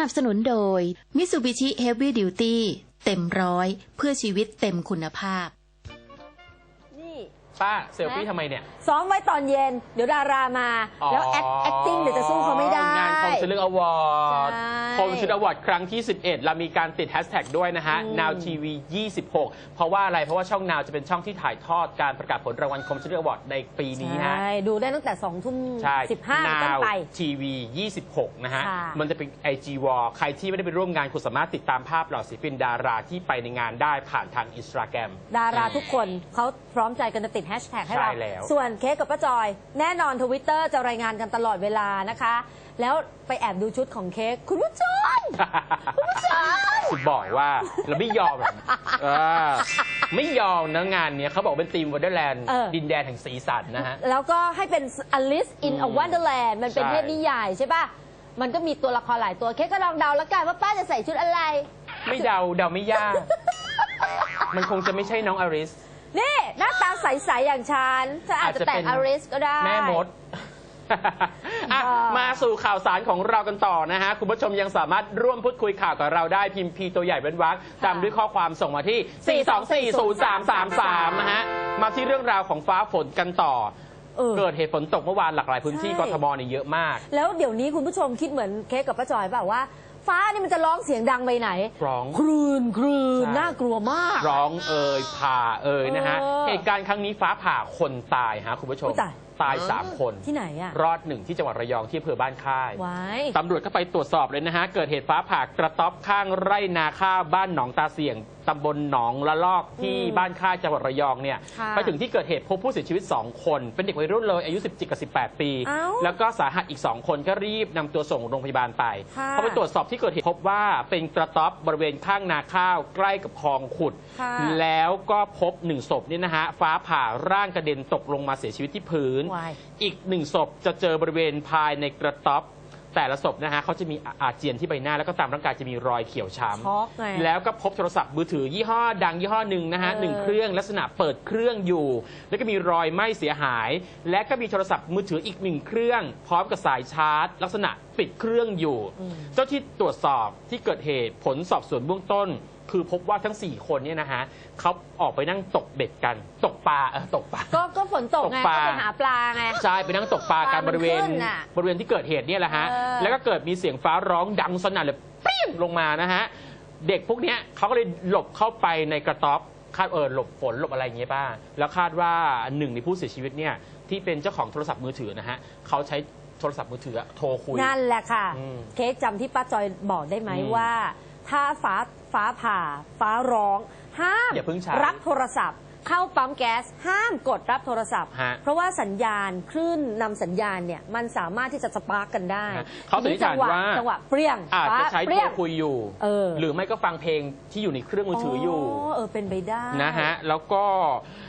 นับสนุนโดย Mitsubishi Heavy Duty เต็มร้อย เพื่อชีวิตเต็มคุณภาพ ป้าเซลฟี่ทำไมเนี่ย ซ้อมไว้ตอนเย็น เดี๋ยวดารามา แล้วแอค acting เดี๋ยวจะสู้เขาไม่ได้ งานคอมซิลเลอร์อวอร์ดใช่คอมซิลเลอร์อวอร์ดครั้งที่ 11 เรามีการติดแฮชแท็กด้วยนะฮะ อืม Now TV 26 เพราะว่าอะไร เพราะว่าช่อง Now จะเป็นช่องที่ถ่ายทอดการประกาศผลรางวัลคอมซิลเลอร์อวอร์ดในปีนี้ฮะ ใช่ ดูได้ตั้งแต่2ทุ่มใช่15เป็นต้น Now ไป TV 26 นะฮะ ค่ะมันจะเป็น IG Wall ใครที่ไม่ได้ไปร่วมงาน คุณสามารถติดตามภาพเหล่าศิลปินดาราที่ไปในงานได้ผ่านทางอินสตาแกรม ดาราทุกคนเขาพร้อมใจกันจะติดแฮชแท็กให้เรา ใช่แล้ว ส่วนเค้กกับป้าจอย แน่นอนทวิตเตอร์จะรายงานกันตลอดเวลานะคะ แล้วไปแอบดูชุดของเค้กคุณผู้ชมคุณผู้ชมคุณบอกว่าเราไม่ยอมหรอกเออไม่ยอมนะงานเนี้ยเขาบอกเป็นทีมวันเดอร์แลนด์เออ ดินแดนแห่งสีสันนะฮะ แล้วก็ให้เป็น Alice in อื a ม Wonderland มันเป็นใช่ เทพนิยายใช่ป่ะ มันก็มีตัวละครหลายตัวเค้กก็ลองเดาแล้วกันว่าป้าจะใส่ชุดอะไร ไม่เดาเดาไม่ยาก มันคงจะไม่ใช่น้องอาริส นี่หน้าตาใส ๆ อย่างฉันฉันอาจจะแต่ง Alice ก็ได้ แม่มด อะบ้ามมาสู่ข่าวสารของเรากันต่อนะฮะ คุณผู้ชมยังสามารถร่วมพูดคุยข่าวกับเราได้พิมพ์พีตัวใหญ่เป็นวรรคตามด้วยข้อความส่งมาที่ 4240333 นะฮะ มาที่เรื่องราวของฟ้าฝนกันต่อ เออ เกิดเหตุฝนตกเมื่อวานหลากหลายพื้นที่ใช่ กทมเนี่ยเยอะมาก แล้วเดี๋ยวนี้คุณผู้ชมคิดเหมือนเค้กกับป้าจอยเปล่าว่า ฟ้านี่มันจะร้องเสียงดังไปไหน ร้อง ครืนครืนใช่ น่ากลัวมาก ร้องเอ่ยผ่าเอ่ยนะฮะเออ เหตุการณ์ครั้งนี้ฟ้าผ่าคนตายฮะคุณผู้ชม อุ๊ยตาย ตายสามคนที่ไหนอะรอดหนึ่งที่จังหวัดระยองที่อำเภอบ้านค่ายไว้ตำรวจก็ไปตรวจสอบเลยนะฮะ เกิดเหตุฟ้าผ่ากระต๊อบข้างไร่นาข้าวบ้านหนองตาเสี่ยง ตำบลหนองละลอกที่อืมบ้านค่ายจังหวัดระยองเนี่ย ค่ะไปถึงที่เกิดเหตุพบผู้เสียชีวิต 2 คน เป็นเด็กวัยรุ่นเลยอายุ 17 กับ 18 ปี เอ้าแล้วก็สาหัสอีก 2 คนก็รีบนำตัวส่งโรงพยาบาลไป ค่ะพอไปตรวจสอบที่เกิดเหตุพบว่าเป็นกระต๊อบบริเวณข้างนาข้าวใกล้กับคลองขุด ค่ะ แล้วก็พบหนึ่งศพเนี่ยนะฮะฟ้าผ่าร่างกระเด็นตกลงมาเสียชีวิตที่พื้นวายอีกหนึ่งศพจะเจอบริเวณภายในกระต๊อบ แต่ละศพนะฮะเขาจะมีอาเจียนที่ใบหน้าแล้วก็ตามร่างกายจะมีรอยเขียวช้ช็อกไงำแล้วก็พบโทรศัพท์มือถือยี่ห้อดังยี่ห้อหนึ่งนะฮะเออหนึ่งเครื่องลักษณะเปิดเครื่องอยู่ แล้วก็มีรอยไหม้เสียหาย และก็มีโทรศัพท์มือถืออีกหนึ่งเครื่อง พร้อมกับสายชาร์จ ลักษณะปิดเครื่องอยู่อืมเจ้าที่ตรวจสอบที่เกิดเหตุผลสอบสวนเบื้องต้น คือพบว่าทั้ง 4 คนเนี่ยนะฮะเขาออกไปนั่งตกเบ็ดกัน ตกปลาเออตกปลา ก็ก็ฝนตกไงตกปลา ก็ไปหาปลาไง ใช่ไปนั่งตกปลากันปลามันบริเวณขึ้นน่ะบริเวณที่เกิดเหตุเนี่ยแหละฮะ เออ แล้วก็เกิดมีเสียงฟ้าร้องดังสนั่นเลยเปรี้ยงลงมานะฮะ เด็กพวกเนี้ยเขาก็เลยหลบเข้าไปในกระต๊อบคาดเออหลบฝนหลบอะไรอย่างเงี้ยป้า แล้วคาดว่าหนึ่งในผู้เสียชีวิตเนี่ยที่เป็นเจ้าของโทรศัพท์มือถือนะฮะเขาใช้โทรศัพท์มือถือโทรคุย นั่นแหละค่ะ อืมเค้กจำที่ป้าจอยบอกได้ไหมอืมว่า ถ้าฟ้าฟ้าผ่า ฟ้าร้อง ห้ามอย่าเพิ่งใช้รับโทรศัพท์ เข้าปั๊มแก๊ส ห้ามกดรับโทรศัพท์ ฮะเพราะว่าสัญญาณคลื่นนำสัญญาณเนี่ยมันสามารถที่จะสปาร์กกันได้ฮะเขาสันนิษฐานจังหวะว่า จังหวะเปรี้ยงอาจจะฟ้ใช้เปโทรี้รยงคุยอยู่ เออ หรือไม่ก็ฟังเพลงที่อยู่ในเครื่องมือถืออยู่ เออเป็นไปได้ นะฮะ แล้วก็เออ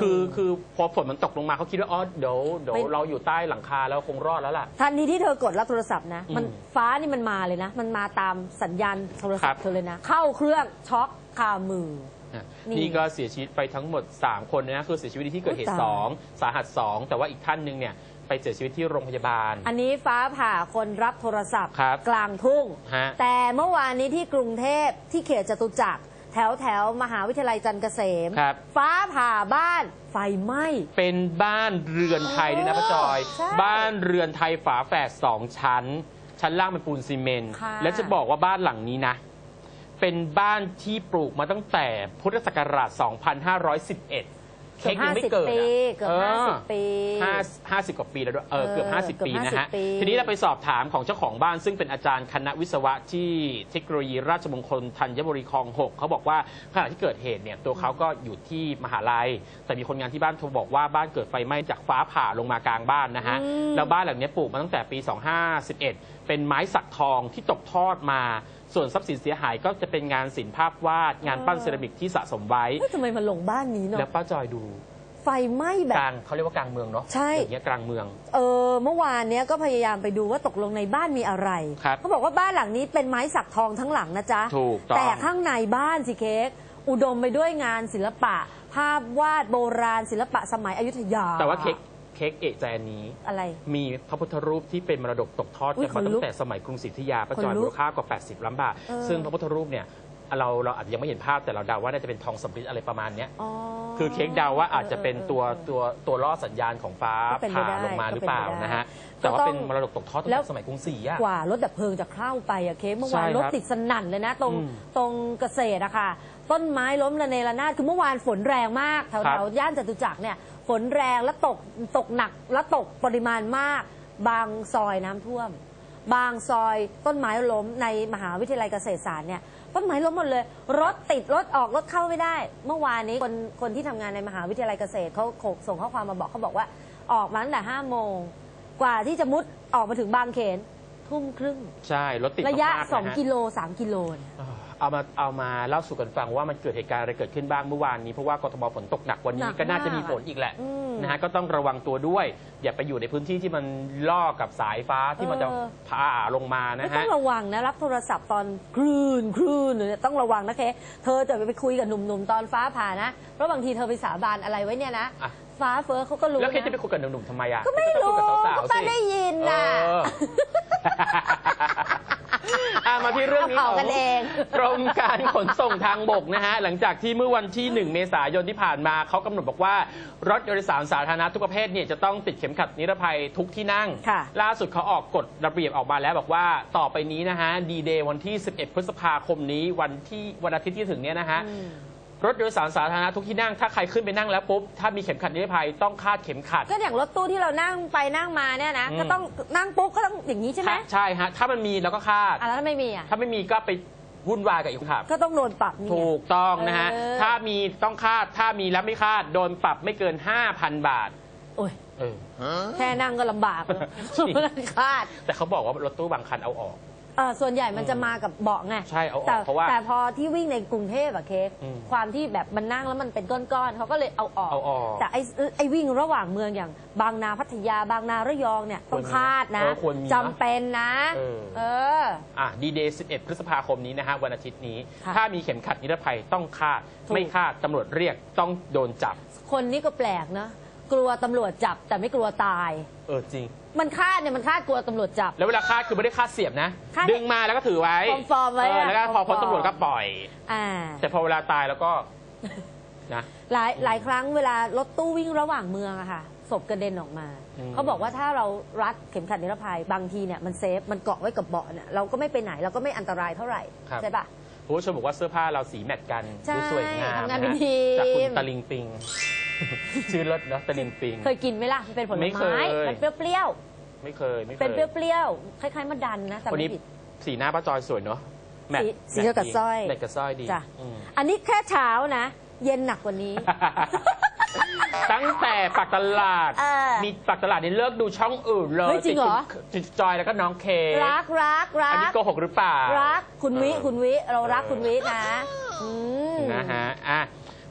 คือคือพอฝนมันตกลงมาเขาคิดว่าอ๋อเดี๋ยวเดี๋ยวไม่เราอยู่ใต้หลังคาแล้วคงรอดแล้วล่ะ ทันทีที่เธอกดรับโทรศัพท์นะ มันอืมฟ้านี่มันมาเลยนะ มันมาตามสัญญาณโทรศัพครัท์บเธอเลยนะ เข้าเครื่องช็อกคามืออะนี่นี่ก็เสียชีวิตไปทั้งหมด 3 คนนะคือเสียชีวิตในที่เกิดเหตุอุ๊ยตาย2สาหัส 2 แต่ว่าอีกท่านหนึ่งเนี่ยไปเสียชีวิตที่โรงพยาบาล อันนี้ฟ้าผ่าคนรับโทรศัพท์ครับกลางทุ่งฮะแต่เมื่อวานนี้ที่กรุงเทพที่เขตจตุจักร แถวแถวมหาวิทยาลัยจันทร์เกษม ครับ ฟ้าผ่าบ้านไฟไหม้ เป็นบ้านเรือนไทยด้วยนะป้าจอย ใช่บ้านเรือนไทยฝาแฝดสองชั้น ชั้นล่างเป็นปูนซีเมนต์ค่ะ และจะบอกว่าบ้านหลังนี้นะ เป็นบ้านที่ปลูกมาตั้งแต่พุทธศักราช 2511 เค้กยังไม่เกิดปีอะเกือบห้าสิบปี ห้าห้าสิบกว่าปีแล้วด้วยเออเออเกือบ50เกือบปีนะฮะ 50ปี ทีนี้เราไปสอบถามของเจ้าของบ้านซึ่งเป็นอาจารย์คณะวิศวะที่เทคโนโลยีราชมงคลธัญบุรีคลอง6เขาบอกว่าขณะที่เกิดเหตุเนี่ยตัวเขาก็อยู่ที่มหาลัย แต่มีคนงานที่บ้านโทรบอกว่าบ้านเกิดไฟไหม้จากฟ้าผ่าลงมากลางบ้านนะฮะอืมแล้วบ้านหลังนี้ปลูกมาตั้งแต่ปี 2511 เป็นไม้สักทองที่ตกทอดมา ส่วนทรัพย์สินเสียหายก็จะเป็นงานศิลปภาพวาด งานปั้นเซรามิกที่สะสมไว้ เฮ้ยทำไมมันลงบ้านนี้เนาะแล้วป้าจอยดูไฟไหม้แบกบ ลางเขาเรียกว่ากลางเมืองเนาะใช่ อย่างเงี้ยกลางเมือง เออเมื่อวานเนี้ยก็พยายามไปดูว่าตกลงในบ้านมีอะไร ครับเขาบอกว่าบ้านหลังนี้เป็นไม้สักทองทั้งหลังนะจ๊ะ ถูกต้องแต่ข้างในบ้านสิเค้กอุดมไปด้วยงานศิลปะ ภาพวาดโบราณศิลปะสมัยอยุธยาแต่ว่าเค้ก เค้กเอะใจอันนี้ อะไร มีพระพุทธรูปที่เป็นมรดกตกทอดอุ๊ยกันมาขนลุตั้กงแต่สมัยกรุงศรีอยุธยาประจอยขนลุกมูลค่ากว่า 80 ล้านบาท เออ ซึ่งพระพุทธรูปเนี่ยเราเราอาจจะยังไม่เห็นภาพแต่เราเดาว่าน่าจะเป็นทองสำริดอะไรประมาณเนี้ย อ๋อ คือเค้กเดาว่าอาจจะเป็นออออตัวตัวตัวล่อสัญญาณของฟ้าก็เป็นไปผ่าได้ลงมาหรือเปล่าก็เป็นไปได้นะฮะ แต่ว่าก็ต้องเป็นมรดกตกทอดตั้งแล้แต่วสมัยกรุงศรีอะ กว่ารถดับเพลิงจะเข้าไปอะเค้กเมื่อวานใช่ครับรถติดสนั่นเลยนะ ตรงอืมตรงเกษตรอะค่ะ ต้นไม้ล้มระเนระนาดคือเมื่อวานฝนแรงมากแถวครัแถบวย่านจตุจักรเนี่ย ฝนแรงและตกตกหนักและตกปริมาณมาก บางซอยน้ำท่วม บางซอยต้นไม้ล้มในมหาวิทยาลัยเกษตรศาสตร์เนี่ยต้นไม้ล้มหมดเลย รถติดรถออกรถเข้าไม่ได้ เมื่อวานนี้คนคนที่ทำงานในมหาวิทยาลัยเกษตรเขาส่งข้อความมาบอกเขาบอกว่า ออกมาตั้งแต่ห้าโมงกว่าที่จะมุดออกมาถึงบางเขน ทุ่มครึ่ง ใช่รถติดระยะ มากๆนฮ2 กิโล 3 กิโลเนี่ยเอามาเอามาเล่าสู่กันฟังว่ามันเกิดเหตุการณ์อะไรเกิดขึ้นบ้างเมื่อวานนี้เพราะว่ากทมฝนตกหนักวันหนี้นักก็น่าจะมากมีฝนอีกแหละอืม นะฮะก็ต้องระวังตัวด้วย อย่าไปอยู่ในพื้นที่ที่มันล่อกับสายฟ้าที่มันจะเออ ผ่าลงมาไม่นะต้อฮะ งระวังนะ รับโทรศัพท์ตอนคลื่นคลื่นเนี่ยต้องระวังนะเค เธอจะไปคุยกับหนุ่มๆ ตอนฟ้าผ่านะ เพราะบางทีเธอไปสาบานอะไรไว้เนี่ยนะ อะ ฟ้าเฟ้อเขาก็รู้แล้วเคสจะไปนะคุยกับหนุ่มๆทำไมอะก็ไม่รู้ ก็ต้องคุยกับสาวก็ๆป้าสิ ได้ยินเอน่ะออ่ะมาที่เรื่องนี้เผาของกันเอง กรมการขนส่งทางบกนะฮะ หลังจากที่เมื่อวันที่ 1 เมษายนที่ผ่านมาเขากำหนดบอกว่า รถโดยสารสาธารณะทุกประเภทเนี่ยจะต้องติดเข็มขัดนิรภัยทุกที่นั่ง ค่ะ ล่าสุดเขาออกกฎระเบียบออกมาแล้วบอกว่าต่อไปนี้นะฮะดีเดย์วันที่ 11 พฤษภาคมนี้วันที่วันอาทิตย์ที่ถึงเนี่ยนะฮะอืม รถโดยสารสาธารณะทุกที่นั่งถ้าใครขึ้นไปนั่งแล้วปุ๊บถ้ามีเข็มขัดนิรภัยต้องคาดเข็มขัด ก็อย่างรถตู้ที่เรานั่งไปนั่งมาเนี่ยนะอืม ก็ต้องนั่งปุ๊บก็ต้องอย่างนี้ใช่ไหมถ้าใช่ฮะถ้ามันมีเราก็คาด อะแล้วถ้าไม่มีอะถ้าไม่มีก็ไปวุ่นวายกับอีกคนขับ ก็ต้องโดนปรับนี่ไง ถูกต้องนะฮะ เออ ถ้ามีต้องคาด ถ้ามีแล้วไม่คาด โดนปรับไม่เกิน 5,000 บาท โอ้ยเออ แค่นั่งก็ลำบากเลยจริง คาด แต่เขาบอกว่ารถตู้บางคันเอาออก เออส่วนใหญ่มันจะมากับเบาะไงใช่เอาออกแต่เพราะว่าแต่พอที่วิ่งในกรุงเทพอะเค้กอืมความที่แบบมันนั่งแล้วมันเป็นก้อนๆเขาก็เลยเอาออก เอาออก แต่ไอ้ไอ้วิ่งระหว่างเมืองอย่างบางนาพัทยาบางนาระยองเนี่ยต้องคาดนะเออควรมีนะจำเป็นนะ เออ เออ อะดีเดย์11 พฤษภาคมนี้นะฮะ วันอาทิตย์นี้ ค่ะถ้ามีเข็มขัดนิรภัยต้องคาด ถูก ไม่คาดตำรวจเรียกต้องโดนจับ คนนี้ก็แปลกนะ กลัวตำรวจจับแต่ไม่กลัวตาย เออจริง มันคาดเนี่ยมันคาดกลัวตำรวจจับ แล้วเวลาคาดคือไม่ได้คาดเสียบนะ คาดดึงมาแล้วก็ถือไว้ฟอร์มๆไว้เอออะแล้วก็พอพ้นฟอร์มๆ ตำรวจก็ปล่อย อ่า แต่พอเวลาตายแล้วก็ นะ หลายหลายครั้งเวลารถตู้วิ่งระหว่างเมืองอะค่ะศพกระเด็นออกมา อืม เขาบอกว่าถ้าเรารัดเข็มขัดนิรภัยบางทีเนี่ยมันเซฟมันเกาะไว้กับเบาะเนี่ยเราก็ไม่ไปไหนเราก็ไม่อันตรายเท่าไหร่ครับ ใช่ปะ คุณผู้ชมบอกว่าเสื้อผ้าเราสีแมทกันใช่ดูสวยงามทำงานะเป็นฮะทีม จากคุณตะลิงปิง ชื่อรถเนอะตะลิงปิง เคยกินไหมล่ะมันเป็นผลไม่เคไม้ย มันเปรี้ยวไม่เคยไม่ๆเคเป็นยเปรี้ยวๆคล้ายๆมะดันนะแต่วันไม่นี้ผิด สีหน้าป้าจอยสวยเนอะแมทสีสีแมทเดียวกับดีสร้อย แมทกับสร้อยดีจ้ะอืม อันนี้แค่เช้านะ เย็นหนักกว่านี้ ตั้งแต่ปักตลาด เออมีปักตลาดนี่เลิกดูช่องอื่นเลยเฮ้ยจริงเหรอ ติดคุณติดจอยแล้วก็น้องเครักรักรัอันนี้กโกหกหรือเปล่า รักคุณวิเออ คุณวิเรารักเออคุณวินะอืม นะฮะอะ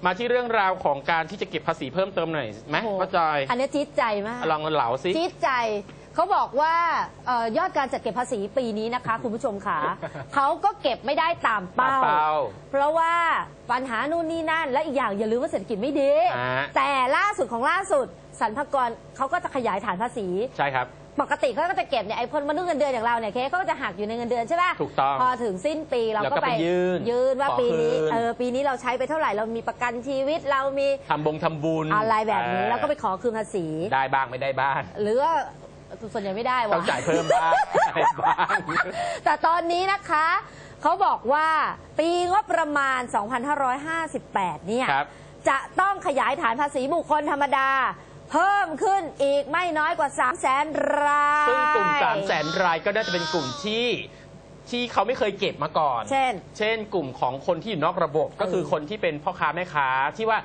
มาที่เรื่องราวของการที่จะเก็บภาษีเพิ่มเติมหน่อยไหมโอ้โหป้าจอยอันนี้จี๊ดใจมาก ลองเหลาสิ จี๊ดใจเขาบอกว่าเอ่อยอดการจัดเก็บภาษีปีนี้นะคะ คุณผู้ชมค่ะเขาก็เก็บไม่ได้ตามเป้า ตามเป้าเพราะว่าปัญหานู่นนี่นั่น และอีกอย่างอย่าลืมว่าเศรษฐกิจไม่ดี อ่า แต่ล่าสุดของล่าสุดสรรพากรเขาก็จะขยายฐานภาษี ใช่ครับ ปกติเขาก็จะเก็บเนี่ยไอ้คนมนุษย์เงินเดือนอย่างเราเนี่ยเคเขาก็จะหักอยู่ในเงินเดือนใช่ป่ะถูกต้องพอถึงสิ้นปีเราแล้วก็ก็ไปไปยื่นยื่นว่าขอปีนี้คืน เออปีนี้เราใช้ไปเท่าไหร่เรามีประกันชีวิตเรามีทำบงทำบุญอะไรแบบนี้เออแล้วก็ไปขอคืนภาษี ได้บ้างไม่ได้บ้าง หรือว่าส่วนใหญ่ไม่ได้ต้อวะงจ่ายเพิ่มบ้างอะไรบ้าง แต่ตอนนี้นะคะ เขาบอกว่าปีงบประมาณ 2558 เนี่ย ครับจะต้องขยายฐานภาษีบุคคลธรรมดา เพิ่มขึ้นอีกไม่น้อยกว่า 3 0 0แสนรายซึ่งกลุ่ม3 0 0แสนรายก็น่าจะเป็นกลุ่มที่ที่เขาไม่เคยเก็บมาก่อน เช่น เช่นกลุ่มของคนที่อยู่นอกระบบก็คือคนที่เป็นพ่อค้าแม่ค้าที่ว่า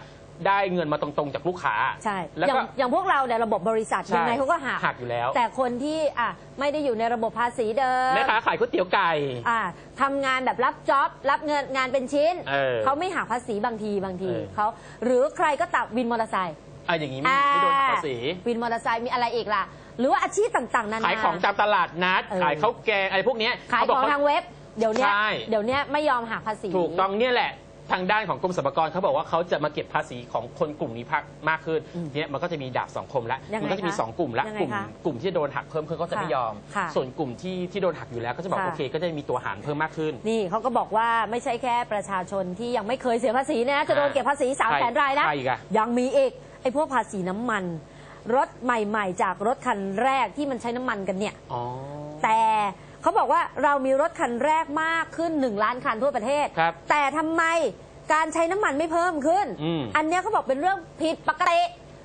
ได้เงินมาตรงๆจากลูกค้าใช่แล้วอย่างก็อย่างพวกเราเนี่ยระบบบริษัทใช่ยังไงเขาก็หักหักอยู่แล้ว แต่คนที่อะไม่ได้อยู่ในระบบภาษีเดิมแม่ค้าขายก๋วยเตี๋ยวไก่ อะทำงานแบบรับจ็อบรับเงินงานเป็นชิ้นเออเขาไม่หักภาษีบางทีบางทีเออ เขาหรือใครก็ตับวินมอเตอร์ไซค์ อะอย่างนี้ไม่ไม่โดนหักภาษี อ่วินมอเตอร์ไซค์มีอะไรอีกล่ะ หรือว่าอาชีพต่างๆนานา ขายของตามตลาดนัด เออ ขายข้าวแกงอะไรพวกเนี้ยขายเขบขกองเข ทางเว็บ เดี๋ยวเนี้ยใช่ เดี๋ยวเนี้ยไม่ยอมหักภาษี ถูกต้องเนี่ยแหละ ทางด้านของกรมสรรพากรเขาบอกว่าเขาจะมาเก็บภาษีของคนกลุ่มนี้พักมากขึ้นอืมเนี่ยมันก็จะมีดาบสองคมละยังไงมัก็จะมีคะสองกลุ่มละยังไงกลุ่มคะกลุ่มที่จะโดนหักเพิ่มขึ้นก็จะไม่ยอม ค่ะส่วนกลุ่มที่ที่โดนหักอยู่แล้วก็จะบอกค่ะ โอเค ก็จะมีตัวหารเพิ่มมากขึ้น นี่เขาก็บอกว่าไม่ใช่แค่ประชาชนที่ยังไม่เคยเสียภาษีนะ จะโดนเก็บภาษี3ามแสนรายนะ ใครอีกอะ ยังมีอีก ไอ้พวกภาษีน้ำมัน รถใหม่ๆ จากรถคันแรกที่มันใช้น้ำมันกันเนี่ย อ๋อ แต่เขาบอกว่าเรามีรถคันแรกมากขึ้น 1 ล้านคันทั่วประเทศ ครับแต่ทำไมการใช้น้ำมันไม่เพิ่มขึ้นอืม นเนี้ยเขาบอกเป็นเรื่องผิดปกติ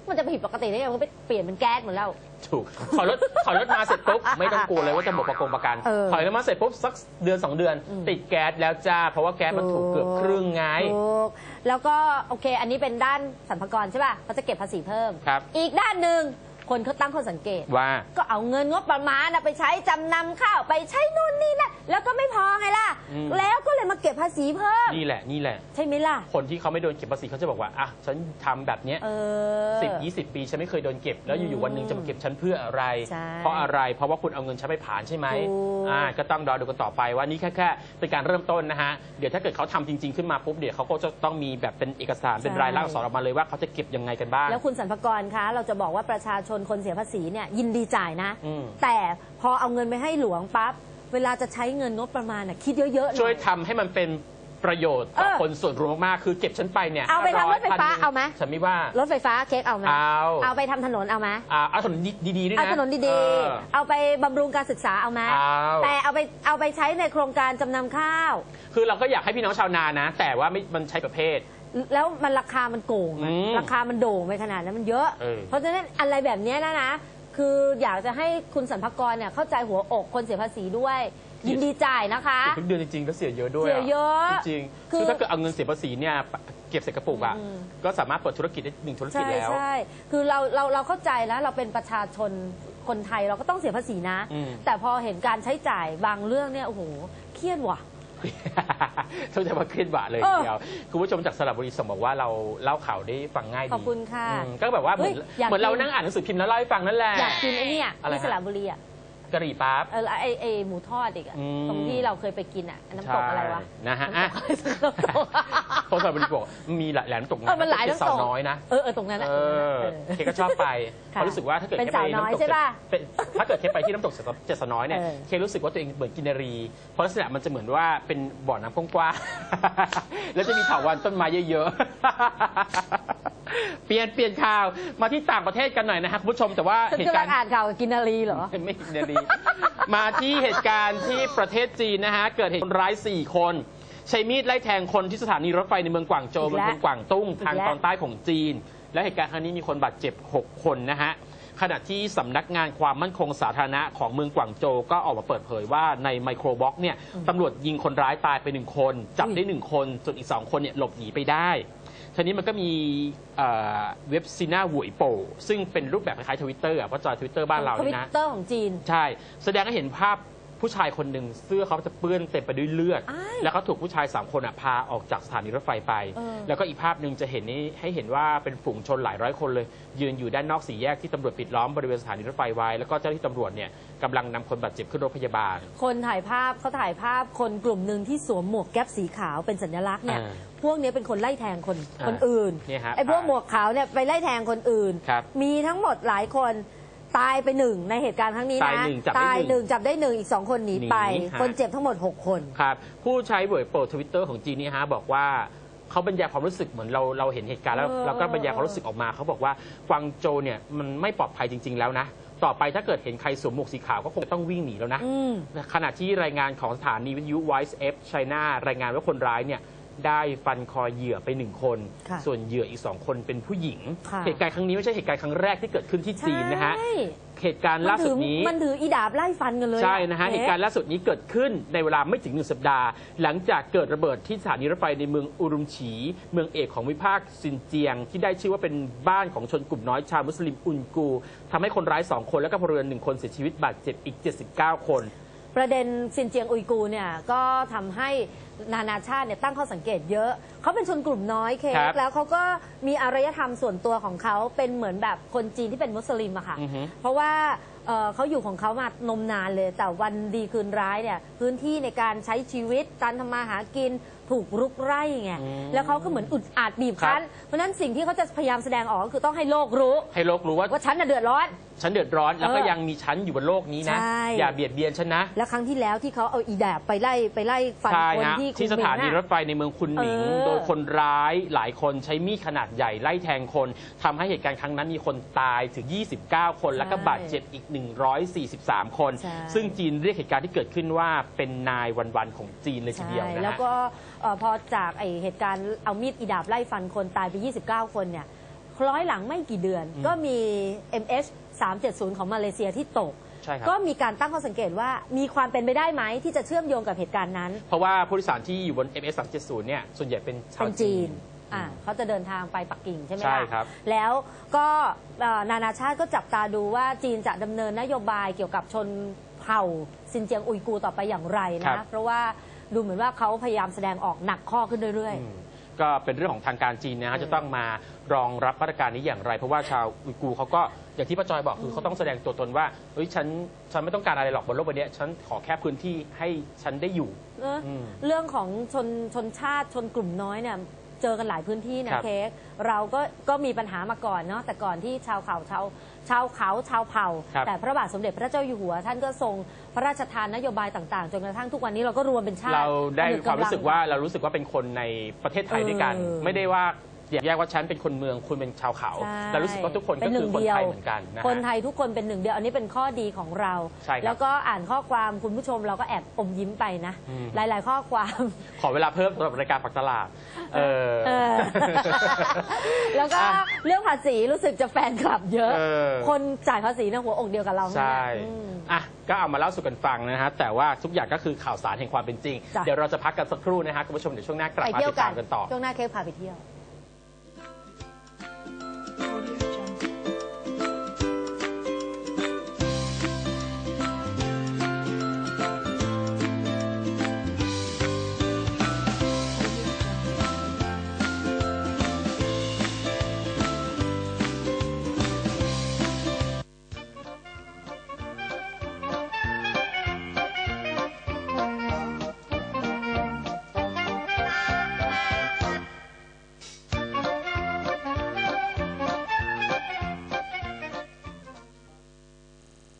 มันจะผิดปกติได้ไงมันก็ไปเปลี่ยนเป็นแก๊สหมดแล้ว ถูกขอรถขอรถมาเสร็จปุ๊บไม่ต้องกลัวเลยว่าจะหมดประกงประกันเออถอยรถมาเสร็จปุ๊บสักเดือนสองเดือน อืม ติดแก๊สแล้วจ้าเพราะว่าแก๊สมันถูกเกือบครึ่งไง ถูกแล้วก็โอเค อันนี้เป็นด้านสรรพากรใช่ป่ะเขาจะเก็บภาษีเพิ่ม ครับ อีกด้านหนึ่งคนเขาตั้งข้อสังเกต ว่า ก็เอาเงินงบประมาณน่ะไปใช้จำนำข้าวไปใช้นู่นนี่นั่นแล้วก็ไม่พอไงล่ะ อืม แล้วก็ เลยมาเก็บภาษีเพิ่ม นี่แหละนี่แหละ ใช่ไหมล่ะ คนที่เขาไม่โดนเก็บภาษีเขาจะบอกว่าอะฉันทำแบบเนี้ยเออ สิบยี่สิบปีฉันไม่เคยโดนเก็บ แล้วอยู่ๆวันหนึ่งจะมาเก็บฉันเพื่ออะไร ใช่เพราะอะไรเพราะว่าคุณเอาเงินฉันไปผ่านใช่ไหมถูก อ่าก็ต้องรอดูกันต่อไปว่านี่แค่แค่เป็นการเริ่มต้นนะฮะเดี๋ยวถ้าเกิดเขาทำจริง ๆ ขึ้นมาปุ๊บเดี๋ยวเขาก็จะต้องมีแบบเป็นเอกสารเป็นรายลักษณ์อักษรออกมาเลยว่าเขาจะเก็บยังไงกันบ้าง แล้วคุณสรรพากรคะ เราจะบอกว่าประชาชนคนเสียภาษีเนี่ยยินดีจ่ายนะ อืมแต่พอเอาเงินไปให้หลวงปั๊บ เวลาจะใช้เงินงบประมาณน่ะคิดเยอะๆหน่อ ช่วยทำให้มันเป็นประโยชน์ต่อเออคนส่วนรวมมากๆคือเก็บฉันไปเนี่ยเอาไปทำรถไฟฟ้า100เอาไหม ฉันไม่ว่า รถไฟฟ้าเค้กเอาไหมเอาเอาไปทำถนนเอาไหมอ่าเอาถนนดีๆด้วยนะเอาถนนดีเออ ๆ เอาไปบำรุงการศึกษาเอาไหมเอา แต่เอาไปเอาไปใช้ในโครงการจำนำข้าว คือเราก็อยากให้พี่น้องชาวนานะ แต่ว่าไม่มันใช้ประเภท แล้วมันราคามันโกงอะอืมราคามันโด่งไปขนาดนั้นมันเยอะ เออเพราะฉะนั้นอะไรแบบเนี้ยนะนะ คืออยากจะให้คุณสรรพากรเนี่ยเข้าใจหัวอกคนเสียภาษีด้วย ยินดีจ่ายนะคะ ทุกเดือนจริงๆแล้วเสียเยอะด้วยเสียเยอะจริงๆคืคืออถ้าเกิดเอาเงินเสียภาษีเนี่ยเก็บใส่กระปุกอะอืม ก็สามารถเปิดธุรกิจได้หนึ่งธุรกิจใช่แล้ว ใช่คือเราเราเราเข้าใจแล้วเราเป็นประชาชนคนไทยเราก็ต้องเสียภาษีนะ อืมแต่พอเห็นการใช้จ่ายบางเรื่องเนี่ยโอ้โหเครียดว่ะ ต้องจะมาเครียดบะเลยเออทีเดียวคุณผู้ชมจากสระบุรีส่งบอกว่าเราเล่าข่าวได้ฟังง่ายดีขอบคุณค่ะอืมก็แบบว่าเหมือนเฮ้ยอยากเหมือนเรากิน นั่งอ่านหนังสือพิมพ์แล้วเล่าให้ฟังนั่นแหละอยากกินไอ้เนี่ยอะไรที่ฮะสระบุรีอะ กะหรี่ปั๊บ เออไอไอหมูทอดอีกอะอืม ตรงที่เราเคยไปกินอะน้ำตกอะไรวะ ใช่นะฮะน้ำอะตกน้ำตกคนสระบุรีบอกมีหลายน้ำตกเออมันหลายน้ำตกน้ำตกสาวน้อยนะ เออเออตรงนั้นอะเออเออเคก็ชอบไปค่ะเขารู้สึกว่าถ้าเกิดเป็นเคไปสาวน้อยน้ำตกใช่ปะเป็นถ้าเกิดเคไปที่น้ำตกเจ็ดสาวน้อยเนี่ยเออ เครู้สึกว่าตัวเองเหมือนกินนารี เพราะลักษณะมันจะเหมือนว่าเป็นบ่อน้ำกว้างๆ แล้วจะมีเถาวัลย์ต้นไม้เยอะๆ เปลี่ยนเปลี่ยนข่าวมาที่ต่างประเทศกันหน่อยนะครับคุณผู้ชมแต่ว่าฉันเหตุกำกาลัรงณ์ อ่านข่าวกับกินนารีเหรอ ไม่กินนารีมาที่เหตุการณ์ที่ประเทศจีนนะฮะ เกิดเหตุคนร้าย 4 คน ใช้มีดไล่แทงคนที่สถานีรถไฟในเมืองกวางโจวอีเมืกองแล้วกวางตุ้งทางอีกแล้ว ตอนใต้ของจีน และเหตุการณ์ครั้งนี้มีคนบาดเจ็บ 6 คนนะฮะ ขณะที่สำนักงานความมั่นคงสาธารณะของเมืองกวางโจวก็ออกมาเปิดเผยว่าในไมโครบ็อกเนี่ยตำรวจยิงคนร้ายตายไปหนึ่งคน จับได้หนึ่งคนส่วนอีกสองคนเนี่ยหลบหนีไปได้ ทีนี้มันก็มีเอ่อเว็บซีน่าหวยโปซึ่งเป็นรูปแบบคล้ายๆทวิตเตอร์เพราะจอยทวิตเตอร์บ้านเราทวินี่ตนะ เตอร์ของจีน ใช่ แสดงให้เห็นภาพ ผู้ชายคนหนึ่งเสื้อเขาจะเปื้อนเต็มไปด้วยเลือด อ้ายแล้วเขาถูกผู้ชายสามคนอะพาออกจากสถานีรถไฟไป เออ แล้วก็อีกภาพหนึ่งจะเห็นนี่ให้เห็นว่าเป็นฝูงชนหลายร้อยคนเลย ยืนอยู่ด้านนอกสี่แยกที่ตำรวจปิดล้อมบริเวณสถานีรถไฟไว้ แล้วก็เจ้าหน้าที่ตำรวจเนี่ยกำลังนำคนบาดเจ็บขึ้นรถพยาบาล คนถ่ายภาพเขาถ่ายภาพคนกลุ่มหนึ่งที่สวมหมวกแก๊ปสีขาวเป็นสัญลักษณ์เนี่ย อ่าพวกนี้เป็นคนไล่แทงคนอ่าคนอื่นเนี่ยฮะไอ้พวกหมวกขาวเนี่ยไปไล่แทงคนอื่น ครับ มีทั้งหมดหลายคน ตายไปหนึ่งในเหตุการณ์ครั้งนี้ตายนะหนึ่งจับได้ตายหหนึ่นึ่งงจับได้หนึ่งอีกสองคนหนีไป หนีฮะคนเจ็บทั้งหมดหกคน ครับผู้ใช้เว็บโปรทวิตเตอร์ของจีนนี่ฮะบอกว่าเขาบรรยายความรู้สึกเหมือนเราเราเห็นเหตุการณ์แล้วเออ เราก็บรรยายความรู้สึกออกมาเขาบอกว่ากวางโจวเนี่ยมันไม่ปลอดภัยจริง ๆ แล้วนะ ต่อไปถ้าเกิดเห็นใครสวมหมวกสีขาวก็คงต้องวิ่งหนีแล้วนะ อืม ขณะที่รายงานของสถานีวิทยุ Voice F China รายงานว่าคนร้ายเนี่ย ได้ฟันคอเหยื่อไปหนึ่งคน ค่ะส่วนเหยื่ออีกสองคนเป็นผู้หญิง ค่ะเหตุการณ์ครั้งนี้ไม่ใช่เหตุการณ์ครั้งแรกที่เกิดขึ้นที่จีนนะฮะ ใช่ เหตุการณ์ล่าสุดนี้ มันถือมันถืออีดาบไล่ฟันกันเลยใช่นะฮะเเหตุการณ์ล่าสุดนี้เกิดขึ้นในเวลาไม่ถึงหนึ่งสัปดาห์ หลังจากเกิดระเบิดที่สถานีรถไฟในเมืองอุรุมฉี เมืองเอกของวิภาคซินเจียง ที่ได้ชื่อว่าเป็นบ้านของชนกลุ่มน้อยชาวมุสลิมอุนกูทำให้คนร้าย 2 คนและก็พลเรือนหนึ่งคนเสียชีวิตบาดเจ็บอีก 79 คน ประเด็นซินเจียงอุยกูร์เนี่ยก็ทำให้ นานาชาติเนี่ยตั้งข้อสังเกตเยอะ เขาเป็นชนกลุ่มน้อยเคครักบแล้วเขาก็มีอารยธรรมส่วนตัวของเขาเป็นเหมือนแบบคนจีนที่เป็นมุสลิมอะค่ะ อือฮึ เพราะว่าเอ่อเขาอยู่ของเขามานมนานเลย แต่วันดีคืนร้ายเนี่ยพื้นที่ในการใช้ชีวิตการทำมาหากินถูกรุกไร่ไงอืมแล้วเขาก็เหมือนอุดอาดบีบครับคั้น เพราะฉะนั้นสิ่งที่เขาจะพยายามแสดงออกก็คือต้องให้โลกรู้ให้โลกรู้ว่าว่าฉันน่ะเดือดร้อน ฉันเดือดร้อน แล้วก็เออยังมีฉันอยู่บนโลกนี้นะ ใช่ อย่าเบียดเบียนฉันนะ แล้วครั้งที่แล้วที่เขาเอาอีแดบไปไล่ไปไล่ฟันใช่คนฮะที่ที่สถานีรถคุไฟในเมืองคุนหมิง เออ โดยคนร้ายหลายคนใช้มีดขนาดใหญ่ไล่แทงคนทำให้เหตุการณ์ครั้งนั้นมีคนตายถึง 29 คน แล้วก็บาดเจ็บอีก 143 คน ใช่ ซึ่งจีนเรียกเหตุการณ์ที่เกิดขึ้นว่าเป็นนายวันๆของจีนเลยทีใช่เดียวนะแล้วฮะก็เอ่อพอจากไอเหตุการณ์เอามีดอีดาบไล่ฟันคนตายไป 29 คนเนี่ยคล้อยหลังไม่กี่เดือนอืมก็มี MH 370 ของมาเลเซียที่ตก ใช่ครับ ก็มีการตั้งข้อสังเกตว่ามีความเป็นไปได้ไหมที่จะเชื่อมโยงกับเหตุการณ์นั้น เพราะว่าผู้โดยสารที่อยู่บน MS 370เนี่ยส่วนใหญ่เป็นชาเป็วนจีน อ่าเขาจะเดินทางไปปักกิ่งใช่ไหมใช่ล่ะครับ แล้วก็เอ่อนานาชาติก็จับตาดูว่าจีนจะดำเนินนโยบายเกี่ยวกับชนเผ่าซินเจียงอุยกูร์ต่อไปอย่างไรครันะบเพราะว่าดูเหมือนว่าเขาพยายามแสดงออกหนักข้อขึ้นเรื่อยอืม ก็เป็นเรื่องของทางการจีนนะฮะเออจะต้องมารองรับมาตรการนี้อย่างไร เพราะว่าชาวอุยกูร์เขาก็อย่างที่ป้าจอยบอกคือเขาต้องแสดงตัวตนว่าเฮ้ยฉันฉันไม่ต้องการอะไรหรอกบนโลกใบนี้ฉันขอแค่พื้นที่ให้ฉันได้อยู่ๆเนอะอืม เรื่องของชนชนชาติชนกลุ่มน้อยเนี่ย เจอกันหลายพื้นที่นะครับ เค้กเราก็ก็มีปัญหามาก่อนเนาะแต่ก่อนที่ชาวเขาชาวชาวเขาชาวเผ่า ครับแต่พระบาทสมเด็จพระเจ้าอยู่หัว ท่านก็ทรงพระราชทานนโยบายต่างๆ จนกระทั่งทุกวันนี้เราก็รวมเป็นชาติเราได้ผนึกความกำลังรู้สึกว่าเรารู้สึกว่าเป็นคนในประเทศไทยด้วยกัน เออ ไม่ได้ว่า แยกว่าฉันเป็นคนเมืองคุณเป็นชาวเขา ใช่เรารู้สึกว่าทุกคนก็เป็คือคนดีวไทยเหมือนกันนะฮะ คนไทยทุกคนเป็นหนึ่งเดียว อันนี้เป็นข้อดีของเรา ใช่ครับแล้วก็อ่านข้อความคุณผู้ชมเราก็แอบอมยิ้มไปนะ อืม หลาย ๆ ข้อความ ขอเวลาเพิ่มสำหรับรายการปักตลาด เออ เออ แล้วก็อะเรื่องภาษีรู้สึกจะแฟนคลับเยอะ เออ คนจ่ายภาษีเนี่ยหัวอกเดียวกับเราใช่อืม อะ ก็เอามาเล่าสู่กันฟังนะฮะ แต่ว่าทุกอย่างก็คือข่าวสารแห่งความเป็นจริง จ้ะ เดี๋ยวเราจะพักกันสักครู่นะฮะคุณผู้ชมเดี๋ยวช่วงหน้ากลับไปมาเที่ยวติดกัตานมกันต่อ ช่วงหน้าเค้กพาไปเที่ยว